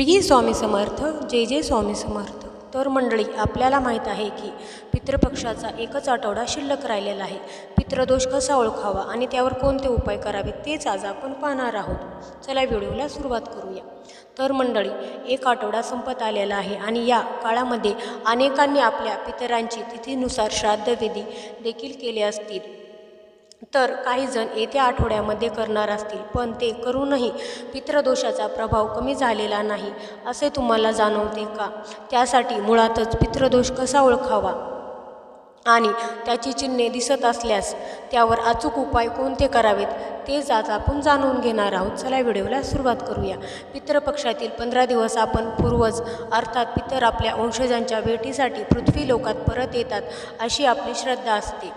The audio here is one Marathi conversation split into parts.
श्री स्वामी समर्थ जे जे स्वामी समर्थ. तर मंडळी आपल्याला माहीत आहे की पितृपक्षाचा एकच आठवडा शिल्लक राहिलेला आहे. पितृदोष कसा ओळखावा आणि त्यावर कोणते उपाय करावे तेच आज आपण पाहणार आहोत. चला व्हिडिओला सुरुवात करूया. तर मंडळी एक आठवडा संपत आलेला आहे आणि या काळामध्ये अनेकांनी आपल्या पितरांची तिथीनुसार श्राद्धविधी देखील केले असतील. तर काही जण येत्या आठवड्यामध्ये करणार असतील पण ते करूनही पितृदोषाचा प्रभाव कमी झालेला नाही असे तुम्हाला जाणवते का? त्यासाठी मुळातच पितृदोष कसा ओळखावा? आणि त्याची चिन्हे दिसत असल्यास त्यावर अचूक उपाय कोणते करावेत तेच आज आपण जाणून घेणार आहोत. चला व्हिडिओला सुरुवात करूया. पितृपक्षातील पंधरा दिवस आपण पूर्वज अर्थात पितर आपल्या वंशजांच्या भेटीसाठी पृथ्वी लोकात परत येतात अशी आपली श्रद्धा असते.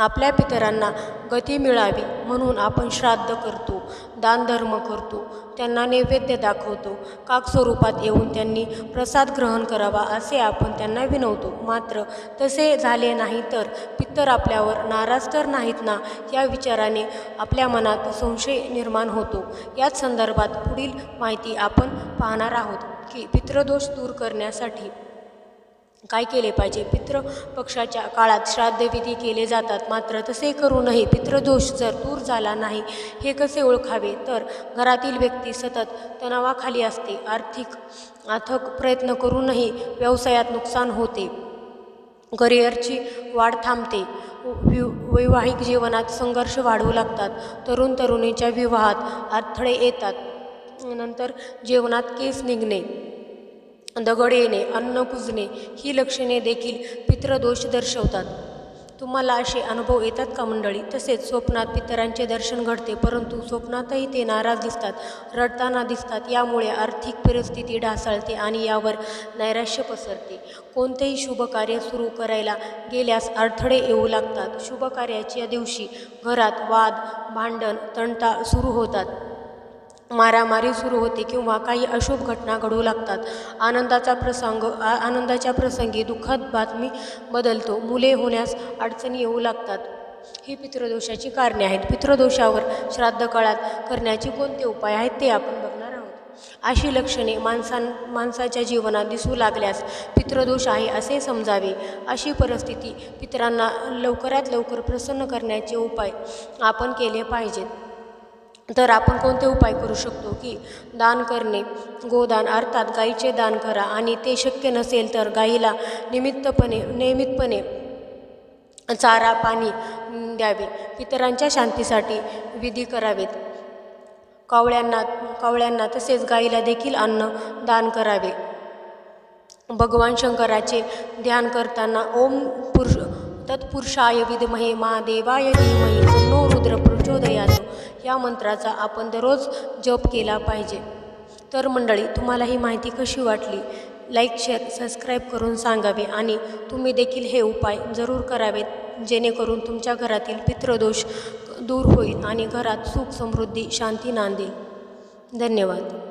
आपल्या पितरांना गती मिळावी म्हणून आपण श्राद्ध करतो दानधर्म करतो त्यांना नैवेद्य दाखवतो काक स्वरूपात येऊन त्यांनी प्रसाद ग्रहण करावा असे आपण त्यांना विनवतो. मात्र तसे झाले नाही तर पित्तर आपल्यावर नाराज तर नाहीत ना? या विचाराने आपल्या मनात संशय निर्माण होतो. याच संदर्भात पुढील माहिती आपण पाहणार आहोत की पितृदोष दूर करण्यासाठी काय केले पाहिजे? पितृपक्षाच्या काळात श्राद्धविधी केले जातात. मात्र तसे करूनही पितृदोष जर दूर झाला नाही हे कसे ओळखावे? तर घरातील व्यक्ती सतत तणावाखाली असते. आर्थिक अथक प्रयत्न करूनही व्यवसायात नुकसान होते. करिअरची वाढ थांबते. वि वैवाहिक जीवनात संघर्ष वाढू लागतात. तरुण तरुणीच्या विवाहात अडथळे येतात. नंतर जेवणात केस निघणे. दगड येणे अन्न कुजणे ही लक्षणे देखील पितृदोष दर्शवतात. तुम्हाला असे अनुभव येतात का मंडळी? तसेच स्वप्नात पितरांचे दर्शन घडते परंतु स्वप्नातही ते नाराज दिसतात रडताना दिसतात. यामुळे आर्थिक परिस्थिती ढासळते आणि यावर नैराश्य पसरते. कोणतेही शुभ कार्य सुरू करायला गेल्यास अडथळे येऊ लागतात. शुभ कार्याच्या दिवशी घरात वाद भांडण तंटा सुरू होतात. मारामारी सुरू होते किंवा काही अशुभ घटना घडू लागतात. आनंदाचा प्रसंग आ आनंदाच्या प्रसंगी दुःखद बातमी बदलतो. मुले होण्यास अडचणी येऊ लागतात. ही पितृदोषाची कारणे आहेत. पितृदोषावर श्राद्ध काळात करण्याचे कोणते उपाय आहेत ते आपण बघणार आहोत. अशी लक्षणे माणसां माणसाच्या जीवनात दिसू लागल्यास पितृदोष आहे असे समजावे. अशी परिस्थिती पितरांना लवकरात लवकर प्रसन्न करण्याचे उपाय आपण केले पाहिजेत. तर आपण कोणते उपाय करू शकतो की दान करणे गोदान अर्थात गाईचे दान करा आणि ते शक्य नसेल तर गाईला निमित्तपणे नियमितपणे चारा पाणी द्यावे. इतरांच्या शांतीसाठी विधी करावेत. कावळ्यांना कावळ्यांना तसेच गाईला देखील अन्न दान करावे. भगवान शंकराचे ध्यान करताना ओम पुरुष तत्पुरुषाय विद्महे महादेवाय धीमहि तन्नो रुद्र प्रचोदयात. या मंत्राचा आपण दररोज जप केला पाहिजे. तर मंडळी तुम्हाला ही माहिती कशी वाटली? लाईक शेअर सबस्क्राईब करून सांगावे आणि तुम्ही देखील हे उपाय जरूर करावेत जेणेकरून तुमच्या घरातील पितृदोष दूर होईल आणि घरात सुख समृद्धी शांती नांदेल. धन्यवाद.